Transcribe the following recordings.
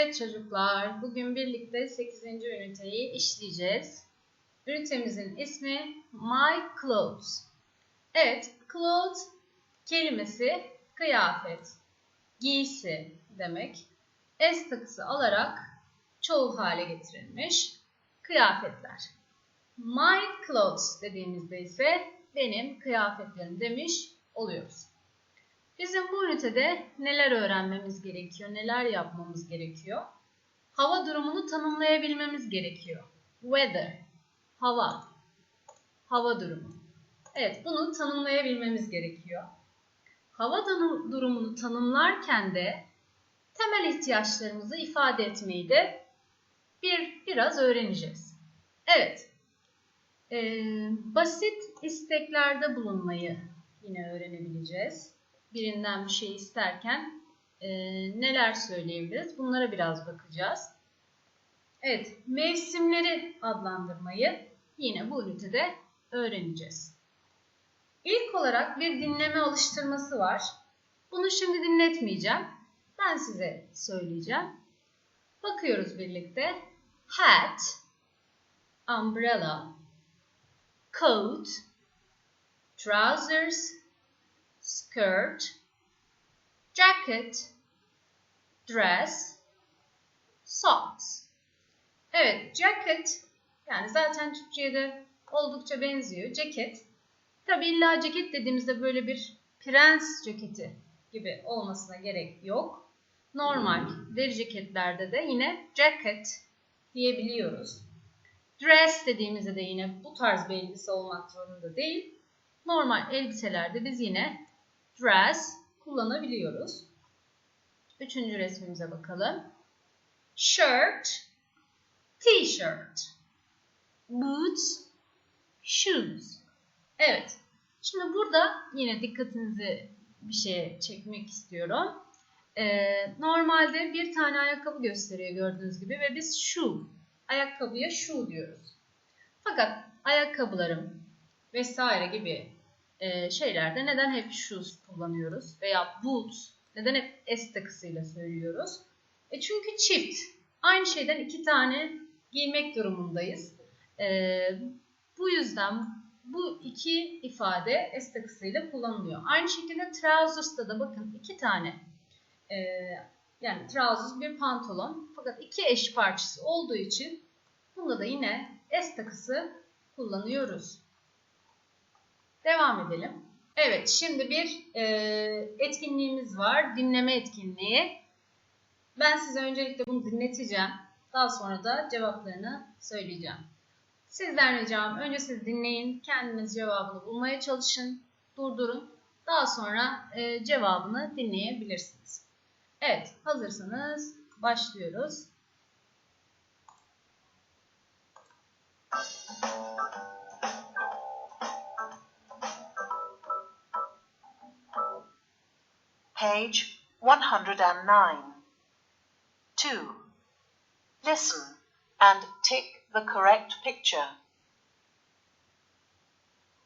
Evet çocuklar, bugün birlikte 8. üniteyi işleyeceğiz. Ünitemizin ismi My Clothes. Evet, clothes kelimesi kıyafet, giysi demek. S takısı alarak çoğul hale getirilmiş kıyafetler. My clothes dediğimizde ise benim kıyafetlerim demiş oluyoruz. Bizim bu ünitede neler öğrenmemiz gerekiyor, neler yapmamız gerekiyor? Hava durumunu tanımlayabilmemiz gerekiyor. Weather, hava, hava durumu. Evet, bunu tanımlayabilmemiz gerekiyor. Hava durumunu tanımlarken de temel ihtiyaçlarımızı ifade etmeyi de bir biraz öğreneceğiz. Evet, ee, basit isteklerde bulunmayı yine öğrenebileceğiz birinden bir şey isterken e, neler söyleyebiliriz? Bunlara biraz bakacağız. Evet, mevsimleri adlandırmayı yine bu ünitede öğreneceğiz. İlk olarak bir dinleme alıştırması var. Bunu şimdi dinletmeyeceğim. Ben size söyleyeceğim. Bakıyoruz birlikte. Hat, umbrella, coat, trousers, skirt, jacket, dress, socks. Evet, jacket yani zaten Türkçe'ye oldukça benziyor. Ceket. Tabi illa ceket dediğimizde böyle bir prens ceketi gibi olmasına gerek yok. Normal deri ceketlerde de yine jacket diyebiliyoruz. Dress dediğimizde de yine bu tarz bir elbise olmak zorunda değil. Normal elbiselerde biz yine dress kullanabiliyoruz. Üçüncü resmimize bakalım. Shirt, t-shirt, boots, shoes. Evet. Şimdi burada yine dikkatinizi bir şeye çekmek istiyorum. Ee, normalde bir tane ayakkabı gösteriyor gördüğünüz gibi ve biz shoe, ayakkabıya shoe diyoruz. Fakat ayakkabılarım vesaire gibi e, şeylerde neden hep shoes kullanıyoruz veya boots neden hep S takısıyla söylüyoruz? E çünkü çift. Aynı şeyden iki tane giymek durumundayız. E, bu yüzden bu iki ifade S takısıyla kullanılıyor. Aynı şekilde trousers'ta da bakın iki tane e, yani trousers bir pantolon fakat iki eş parçası olduğu için bunda da yine S takısı kullanıyoruz. Devam edelim. Evet, şimdi bir e, etkinliğimiz var. Dinleme etkinliği. Ben size öncelikle bunu dinleteceğim. Daha sonra da cevaplarını söyleyeceğim. Sizden ricam önce siz dinleyin. Kendiniz cevabını bulmaya çalışın. Durdurun. Daha sonra e, cevabını dinleyebilirsiniz. Evet, hazırsanız başlıyoruz. Page 109. 2. Listen and tick the correct picture.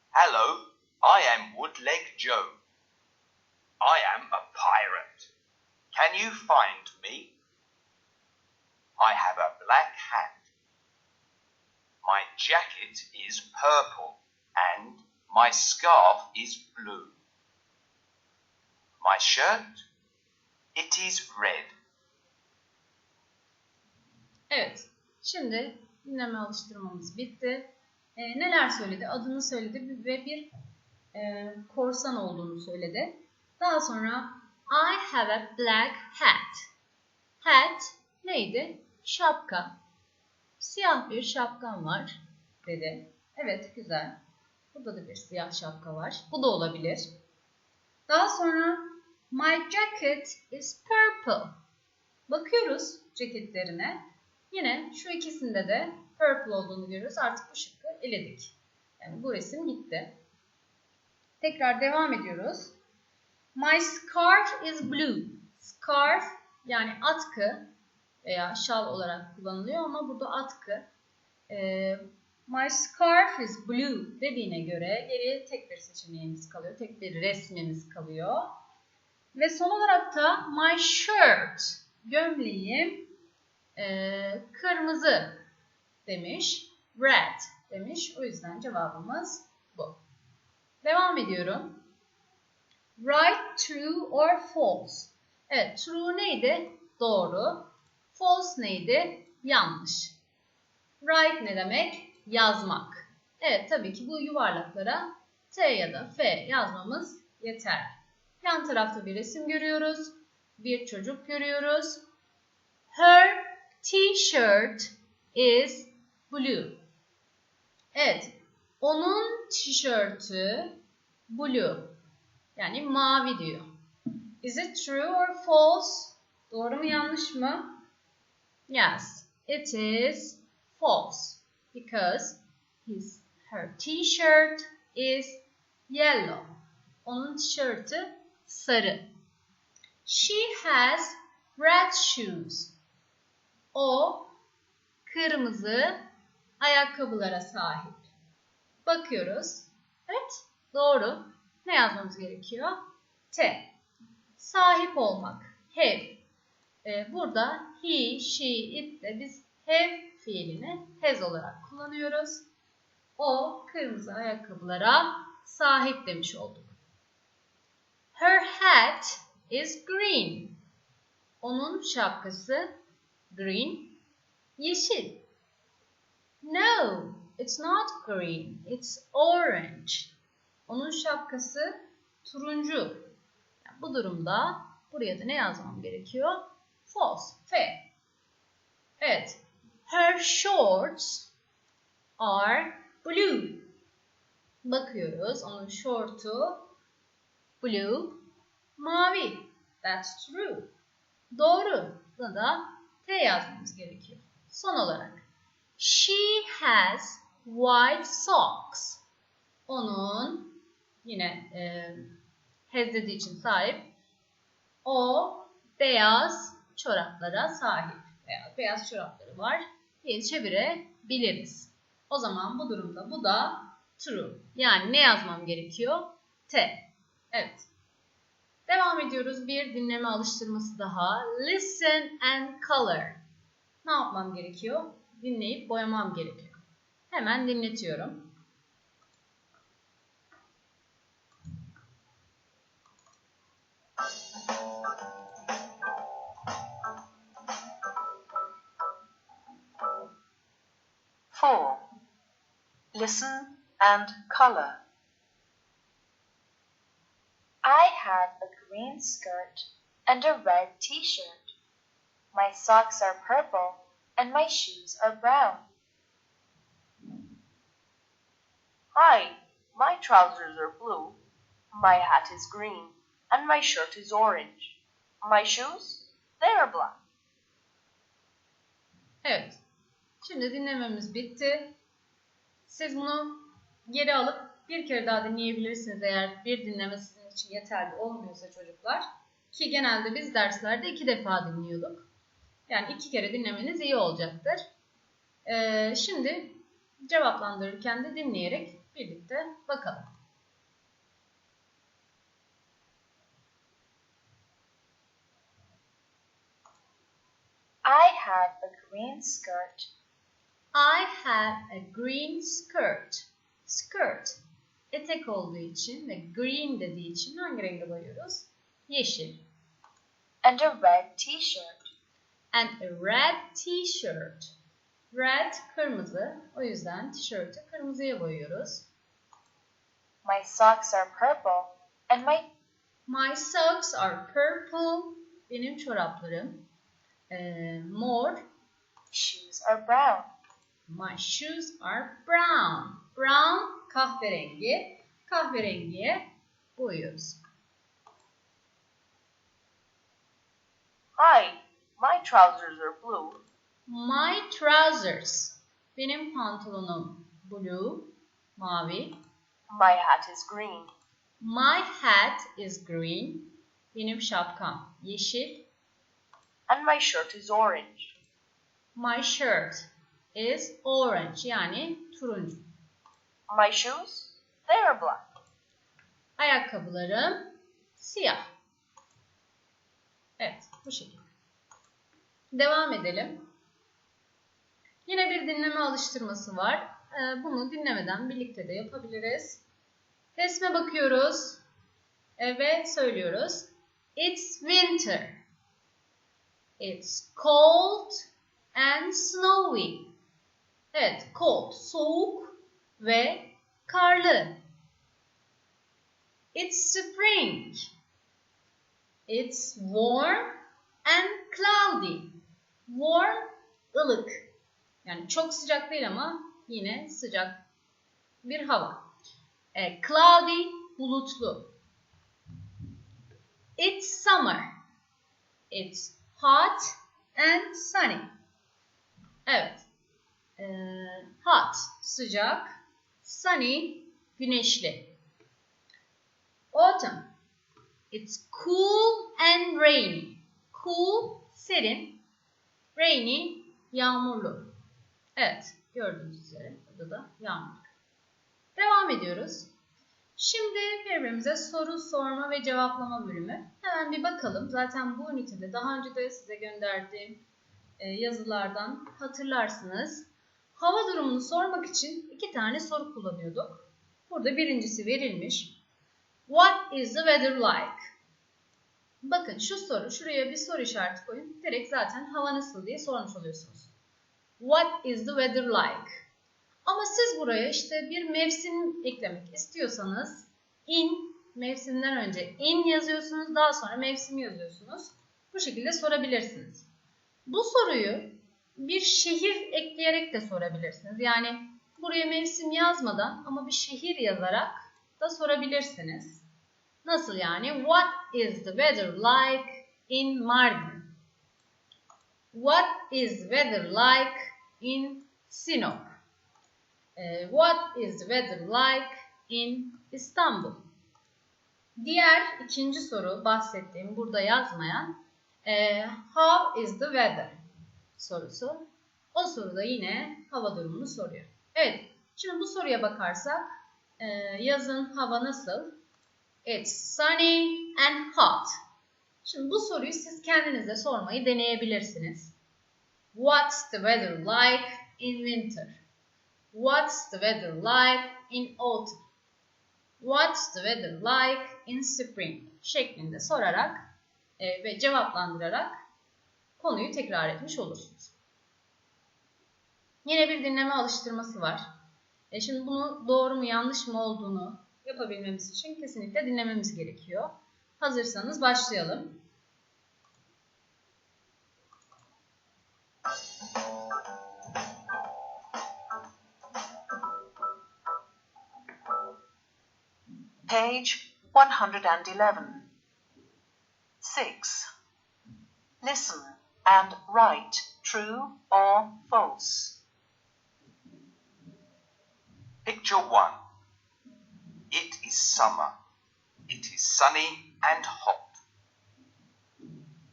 Hello, I am Woodleg Joe. I am a pirate. Can you find me? I have a black hat. My jacket is purple and my scarf is blue. My shirt, it is red. Evet, şimdi dinleme alıştırmamız bitti. E, neler söyledi? Adını söyledi ve bir e, korsan olduğunu söyledi. Daha sonra I have a black hat. Hat neydi? Şapka. Siyah bir şapkam var dedi. Evet güzel. Burada da bir siyah şapka var. Bu da olabilir. Daha sonra My jacket is purple. Bakıyoruz ceketlerine. Yine şu ikisinde de purple olduğunu görüyoruz. Artık bu şıkkı eledik. Yani bu resim gitti. Tekrar devam ediyoruz. My scarf is blue. Scarf yani atkı veya şal olarak kullanılıyor ama burada atkı. Ee, my scarf is blue dediğine göre geriye tek bir seçeneğimiz kalıyor. Tek bir resmimiz kalıyor. Ve son olarak da my shirt, gömleğim Ee, kırmızı demiş. Red demiş. O yüzden cevabımız bu. Devam ediyorum. Write true or false. Evet, true neydi? Doğru. False neydi? Yanlış. Write ne demek? Yazmak. Evet, tabii ki bu yuvarlaklara T ya da F yazmamız yeter. Yan tarafta bir resim görüyoruz. Bir çocuk görüyoruz. Her t-shirt is blue. Evet, onun tişörtü blue. Yani mavi diyor. Is it true or false? Doğru mu yanlış mı? Yes, it is false. Because his her t-shirt is yellow. Onun tişörtü sarı. She has red shoes. O kırmızı ayakkabılara sahip. Bakıyoruz. Evet, doğru. Ne yazmamız gerekiyor? T. Sahip olmak. Have. Ee, burada he, she, it de biz have fiilini has olarak kullanıyoruz. O kırmızı ayakkabılara sahip demiş olduk. Her hat is green. Onun şapkası green, yeşil. No, it's not green, it's orange. Onun şapkası turuncu. Yani bu durumda buraya da ne yazmam gerekiyor? False, F. Evet. Her shorts are blue. Bakıyoruz. Onun şortu blue, mavi. That's true. Doğru. Buna da T yazmamız gerekiyor. Son olarak. She has white socks. Onun yine e, has dediği için sahip. O beyaz çoraplara sahip. Beyaz, beyaz çorapları var diye çevirebiliriz. O zaman bu durumda bu da true. Yani ne yazmam gerekiyor? T. Evet. Devam ediyoruz. Bir dinleme alıştırması daha. Listen and color. Ne yapmam gerekiyor? Dinleyip boyamam gerekiyor. Hemen dinletiyorum. Four. Listen and color. I have a green skirt and a red t-shirt. My socks are purple and my shoes are brown. Hi, my trousers are blue, my hat is green, and my shirt is orange. My shoes, they are black. Evet. Şimdi dinlememiz bitti. Siz bunu geri alıp bir kere daha dinleyebilirsiniz eğer bir dinleme sizin için yeterli olmuyorsa çocuklar. Ki genelde biz derslerde iki defa dinliyorduk. Yani iki kere dinlemeniz iyi olacaktır. Ee, şimdi cevaplandırırken de dinleyerek birlikte bakalım. I have a green skirt. I have a green skirt. Skirt etek olduğu için ve green dediği için hangi renge boyuyoruz? Yeşil. And a red t-shirt. And a red t-shirt. Red kırmızı. O yüzden tişörtü kırmızıya boyuyoruz. My socks are purple and my My socks are purple. Benim çoraplarım ee, mor. shoes are brown. My shoes are brown. Brown kahverengi. Kahverengiye boyuyoruz. Hi, my trousers are blue, My trousers. Benim pantolonum blue, mavi. my hat is green, My hat is green. Benim şapkam yeşil. and my shirt is orange. My shirt is orange yani turuncu. My shoes, they are black. Ayakkabılarım siyah. Evet bu şekilde. Devam edelim. Yine bir dinleme alıştırması var. Ee, bunu dinlemeden birlikte de yapabiliriz. Resme bakıyoruz ve söylüyoruz. It's winter. It's cold and snowy. Evet, cold, soğuk ve karlı. It's spring. It's warm and cloudy. Warm, ılık. Yani çok sıcak değil ama yine sıcak bir hava. E, cloudy, bulutlu. It's summer. It's hot and sunny. Evet. E, hot, sıcak. Sunny, güneşli. Autumn. It's cool and rainy. Cool, serin. Rainy, yağmurlu. Evet, gördüğünüz üzere burada da yağmur. Devam ediyoruz. Şimdi birbirimize soru sorma ve cevaplama bölümü. Hemen bir bakalım. Zaten bu ünitede daha önce de size gönderdiğim e, yazılardan hatırlarsınız. Hava durumunu sormak için iki tane soru kullanıyorduk. Burada birincisi verilmiş. What is the weather like? Bakın şu soru, şuraya bir soru işareti koyun. Direkt zaten hava nasıl diye sormuş oluyorsunuz. What is the weather like? Ama siz buraya işte bir mevsim eklemek istiyorsanız in, mevsimden önce in yazıyorsunuz, daha sonra mevsimi yazıyorsunuz. Bu şekilde sorabilirsiniz. Bu soruyu bir şehir ekleyerek de sorabilirsiniz. Yani buraya mevsim yazmadan ama bir şehir yazarak da sorabilirsiniz. Nasıl yani? What is the weather like in Mardin? What is the weather like in Sinop? Uh, what is the weather like in İstanbul? Diğer ikinci soru bahsettiğim burada yazmayan e, How is the weather sorusu. O soruda yine hava durumunu soruyor. Evet, şimdi bu soruya bakarsak e, yazın hava nasıl? It's sunny and hot. Şimdi bu soruyu siz kendinize sormayı deneyebilirsiniz. What's the weather like in winter? What's the weather like in autumn? What's the weather like in spring? şeklinde sorarak e, ve cevaplandırarak konuyu tekrar etmiş olursunuz. Yine bir dinleme alıştırması var. E şimdi bunu doğru mu yanlış mı olduğunu yapabilmemiz için kesinlikle dinlememiz gerekiyor. Hazırsanız başlayalım. Page 111. 6. Listen and write true or false. Picture 1. It is summer. It is sunny and hot.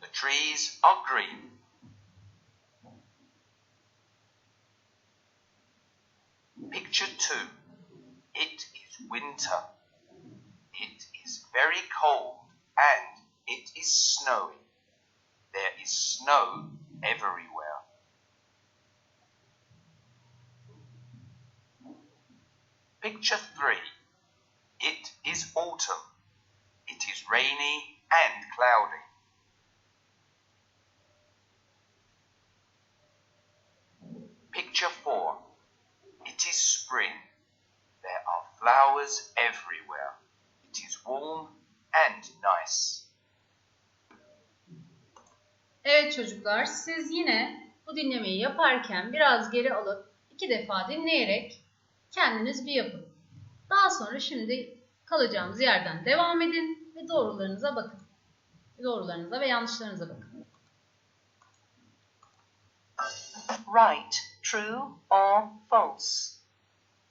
The trees are green. Picture 2. It is winter. It is very cold and it is snowy. There is snow everywhere. Picture 3. It is autumn. It is rainy and cloudy. Picture 4. It is spring. There are flowers everywhere. It is warm and nice. Evet çocuklar siz yine bu dinlemeyi yaparken biraz geri alıp iki defa dinleyerek kendiniz bir yapın. Daha sonra şimdi kalacağımız yerden devam edin ve doğrularınıza bakın. Doğrularınıza ve yanlışlarınıza bakın. Write true or false.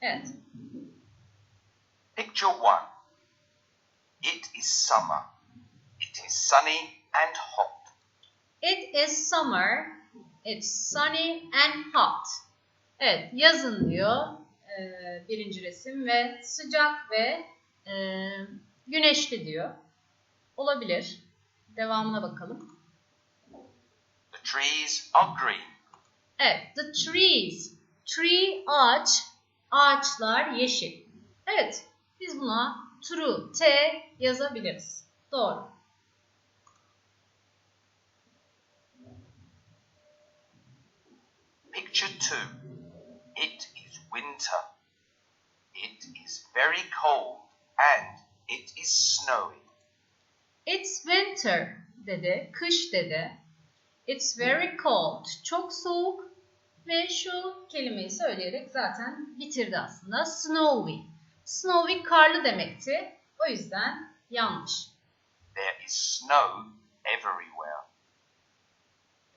Evet. Picture 1. It is summer. It is sunny and hot. It is summer. It's sunny and hot. Evet, yazın diyor e, birinci resim ve sıcak ve e, güneşli diyor. Olabilir. Devamına bakalım. The trees are green. Evet, the trees. Tree ağaç, ağaçlar yeşil. Evet, biz buna true, T yazabiliriz. Doğru. Picture 2. It is winter. It is very cold and it is snowy. It's winter dedi, kış dedi. It's very cold, çok soğuk ve şu kelimeyi söyleyerek zaten bitirdi aslında. Snowy. Snowy karlı demekti. O yüzden yanlış. There is snow everywhere.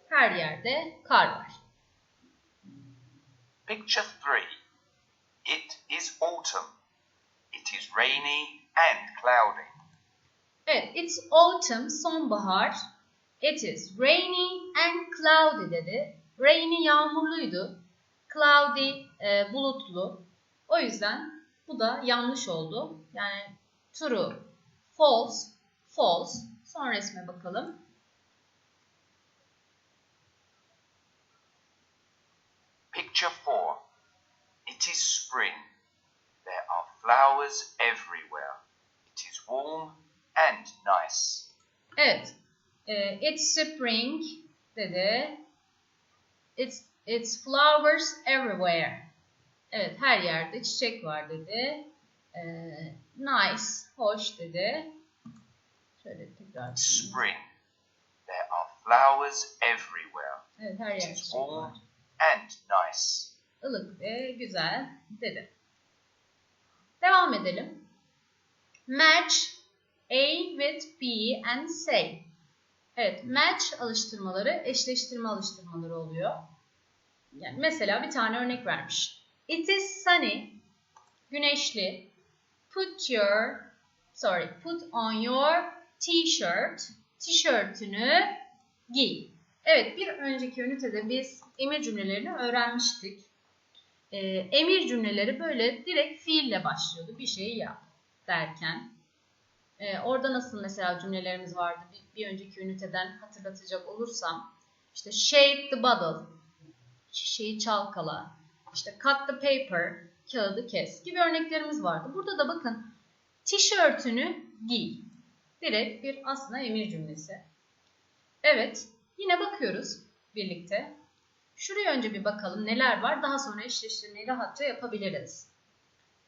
Her yerde kar var. Picture 3. It is autumn. It is rainy and cloudy. Evet, it's autumn, sonbahar. It is rainy and cloudy dedi. Rainy yağmurluydu. Cloudy e, bulutlu. O yüzden bu da yanlış oldu. Yani true, false, false. Son resme bakalım. Picture 4. It is spring. There are flowers everywhere. It is warm and nice. Evet. E, it's spring dedi. It's, it's flowers everywhere. Evet her yerde çiçek var dedi. E, nice, hoş dedi. Şöyle tekrar. Spring. There are flowers everywhere. Evet her is çiçek var. And nice. ılık ve güzel dedi. Devam edelim. Match A with B and say. Evet, match alıştırmaları eşleştirme alıştırmaları oluyor. Yani mesela bir tane örnek vermiş. It is sunny, güneşli. Put your, sorry, put on your t-shirt. Tişörtünü giy. Evet, bir önceki ünitede biz emir cümlelerini öğrenmiştik. Ee, emir cümleleri böyle direkt fiille başlıyordu. Bir şeyi yap derken. Ee, orada nasıl mesela cümlelerimiz vardı bir, bir önceki üniteden hatırlatacak olursam. işte shake the bottle, şişeyi çalkala, işte cut the paper, kağıdı kes gibi örneklerimiz vardı. Burada da bakın tişörtünü giy. Direkt bir aslında emir cümlesi. Evet, yine bakıyoruz birlikte. Şuraya önce bir bakalım neler var. Daha sonra eşleştirmeyi rahatça yapabiliriz.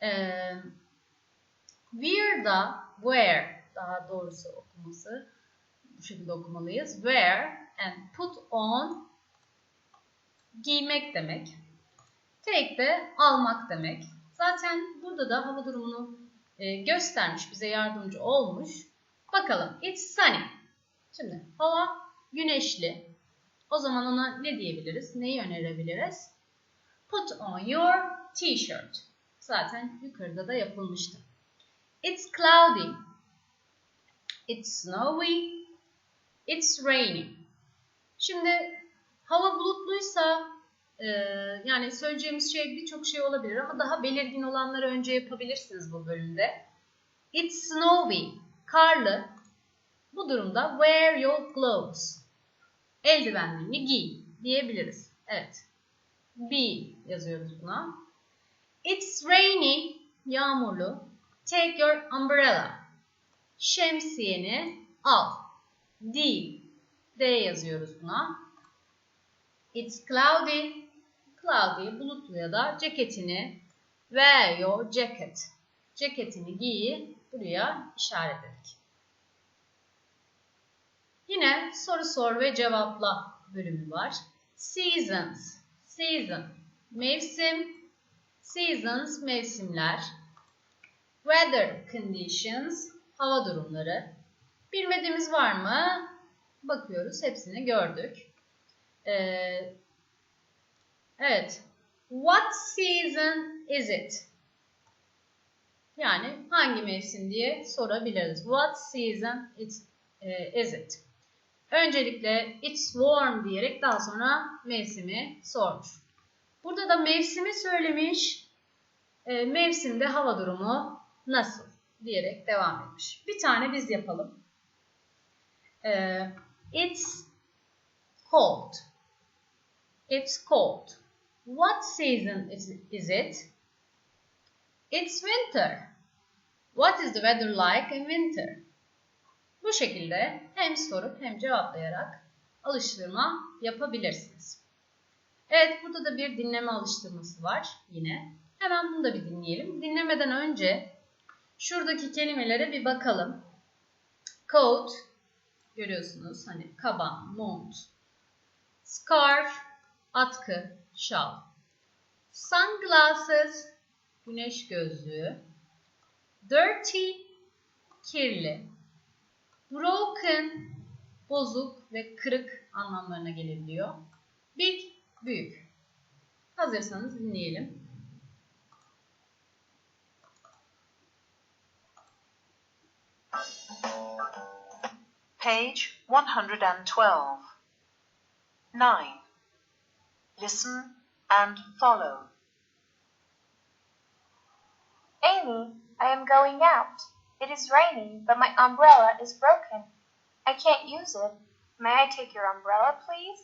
Ee, wear'da wear daha doğrusu okuması bu şekilde okumalıyız. Wear and put on giymek demek. Take de almak demek. Zaten burada da hava durumunu e, göstermiş, bize yardımcı olmuş. Bakalım. It's sunny. Şimdi hava güneşli. O zaman ona ne diyebiliriz? Neyi önerebiliriz? Put on your t-shirt. Zaten yukarıda da yapılmıştı. It's cloudy. It's snowy. It's rainy. Şimdi hava bulutluysa e, yani söyleyeceğimiz şey birçok şey olabilir ama daha belirgin olanları önce yapabilirsiniz bu bölümde. It's snowy. Karlı. Bu durumda wear your gloves. Eldivenlerini giy diyebiliriz. Evet. B yazıyoruz buna. It's rainy. Yağmurlu. Take your umbrella. Şemsiyeni al. D. D yazıyoruz buna. It's cloudy. Cloudy bulutlu ya da ceketini wear your jacket. Ceketini giy. Buraya işaret ettik. Yine soru sor ve cevapla bölümü var. Seasons. Season. Mevsim. Seasons mevsimler. Weather conditions. Hava durumları. Bilmediğimiz var mı? Bakıyoruz. Hepsini gördük. Ee, evet. What season is it? Yani hangi mevsim diye sorabiliriz. What season it, e, is it? Öncelikle it's warm diyerek daha sonra mevsimi sormuş. Burada da mevsimi söylemiş. E, mevsimde hava durumu nasıl diyerek devam etmiş. Bir tane biz yapalım. E, it's cold. It's cold. What season is, it? It's winter. What is the weather like in winter? Bu şekilde hem sorup hem cevaplayarak alıştırma yapabilirsiniz. Evet burada da bir dinleme alıştırması var yine. Hemen bunu da bir dinleyelim. Dinlemeden önce şuradaki kelimelere bir bakalım. Coat görüyorsunuz hani kaban, mont. Scarf, atkı, şal. Sunglasses, güneş gözlüğü. Dirty, kirli. Broken, bozuk ve kırık anlamlarına gelebiliyor. Big, büyük. Hazırsanız dinleyelim. Page 112. 9. Listen and follow. Amy, I am going out. It is raining, but my umbrella is broken. I can't use it. May I take your umbrella, please?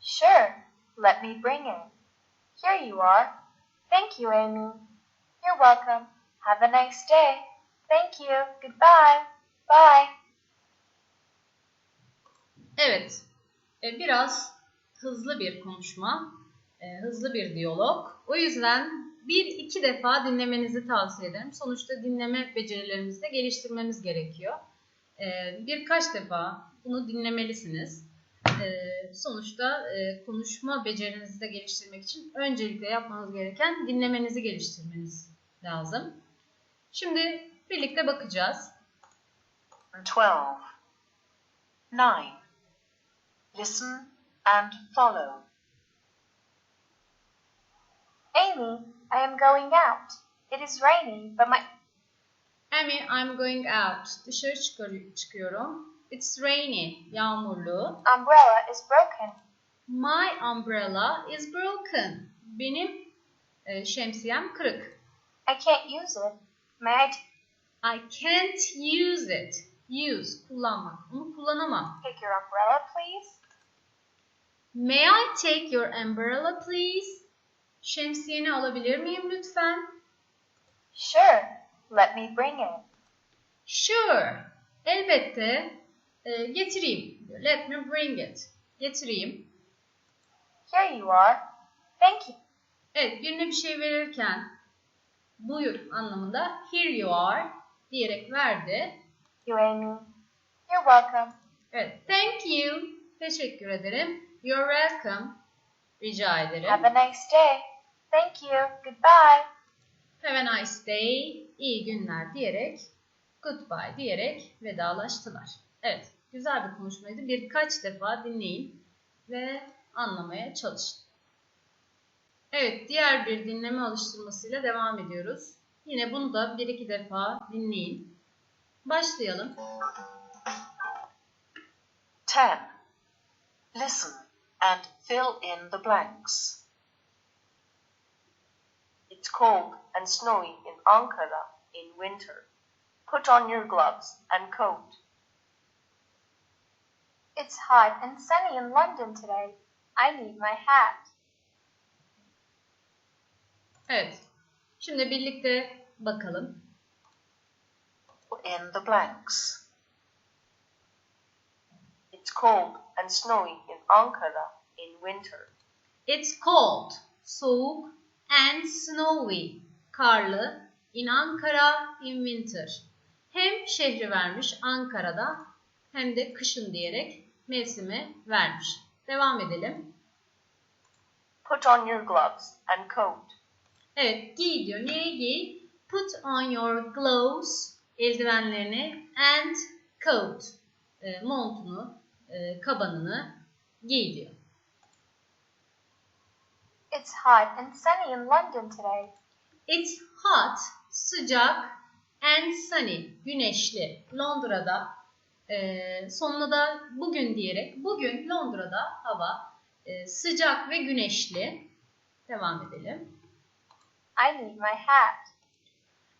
Sure. Let me bring it. Here you are. Thank you, Amy. You're welcome. Have a nice day. Thank you. Goodbye. Bye. Evet, biraz hızlı bir konuşma, hızlı bir diyalog. O yüzden bir iki defa dinlemenizi tavsiye ederim. Sonuçta dinleme becerilerimizi de geliştirmemiz gerekiyor. E, birkaç defa bunu dinlemelisiniz. E, sonuçta e, konuşma becerinizi de geliştirmek için öncelikle yapmanız gereken dinlemenizi geliştirmeniz lazım. Şimdi birlikte bakacağız. 12. 9. Listen and follow. Amy, I am going out. It is raining, but my Amy, I'm going out. Dışarı çıkar- çıkıyorum. It's rainy. Yağmurlu. umbrella is broken. My umbrella is broken. Benim e, şemsiyem kırık. I can't use it. May I I can't use it. Use, kullanmak. Onu kullanamam. take your umbrella, please? May I take your umbrella please? Şemsiyeni alabilir miyim lütfen? Sure. Let me bring it. Sure. Elbette. E, getireyim. Let me bring it. Getireyim. Here you are. Thank you. Evet, birine bir şey verirken buyur anlamında here you are diyerek verdi. You, Amy. You're welcome. Evet, thank you. Teşekkür ederim. You're welcome. Rica ederim. Have a nice day. Thank you. Goodbye. Have a nice day. İyi günler diyerek goodbye diyerek vedalaştılar. Evet, güzel bir konuşmaydı. Birkaç defa dinleyin ve anlamaya çalışın. Evet, diğer bir dinleme alıştırmasıyla devam ediyoruz. Yine bunu da bir iki defa dinleyin. Başlayalım. 10. Listen and fill in the blanks. It's cold and snowy in Ankara in winter. Put on your gloves and coat. It's hot and sunny in London today. I need my hat. Evet, şimdi birlikte bakalım. In the blanks. It's cold and snowy in Ankara in winter. It's cold, soğuk and snowy, karlı in Ankara in winter. Hem şehri vermiş Ankara'da hem de kışın diyerek mevsimi vermiş. Devam edelim. Put on your gloves and coat. Evet, giy diyor. Neyi giy? Put on your gloves, eldivenlerini and coat, e, montunu, e, kabanını giy diyor. It's hot and sunny in London today. It's hot, sıcak and sunny, güneşli. Londra'da e, sonuna da bugün diyerek, bugün Londra'da hava e, sıcak ve güneşli. Devam edelim. I need my hat.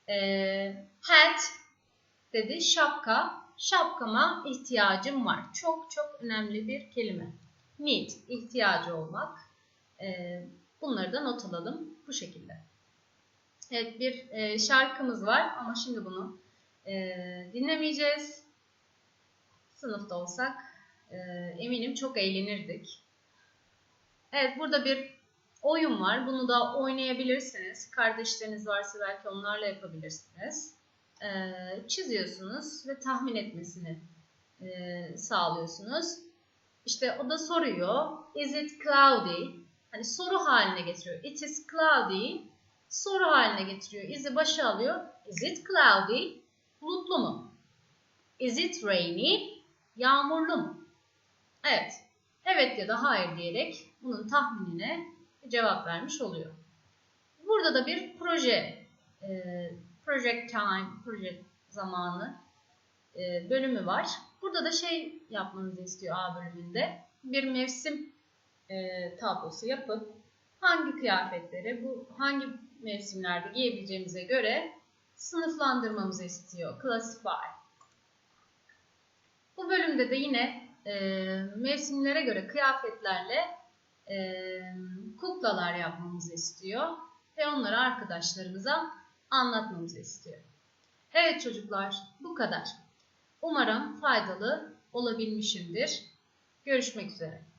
E, hat dedi, şapka. Şapkama ihtiyacım var. Çok çok önemli bir kelime. Need, ihtiyacı olmak. Ee, bunları da not alalım bu şekilde. Evet bir e, şarkımız var ama şimdi bunu e, dinlemeyeceğiz. Sınıfta olsak e, eminim çok eğlenirdik. Evet burada bir oyun var. Bunu da oynayabilirsiniz. Kardeşleriniz varsa belki onlarla yapabilirsiniz. Ee, çiziyorsunuz ve tahmin etmesini e, sağlıyorsunuz. İşte o da soruyor. Is it cloudy? Hani soru haline getiriyor. It is cloudy. Soru haline getiriyor. Is'i başa alıyor. Is it cloudy? Bulutlu mu? Is it rainy? Yağmurlu mu? Evet. Evet ya da hayır diyerek bunun tahminine cevap vermiş oluyor. Burada da bir proje, e, project time, proje zamanı e, bölümü var. Burada da şey yapmanızı istiyor A bölümünde. Bir mevsim e, tablosu yapıp hangi kıyafetleri bu hangi mevsimlerde giyebileceğimize göre sınıflandırmamızı istiyor. Classify. Bu bölümde de yine e, mevsimlere göre kıyafetlerle e, kuklalar yapmamızı istiyor ve onları arkadaşlarımıza anlatmamızı istiyor. Evet çocuklar bu kadar. Umarım faydalı olabilmişimdir. Görüşmek üzere.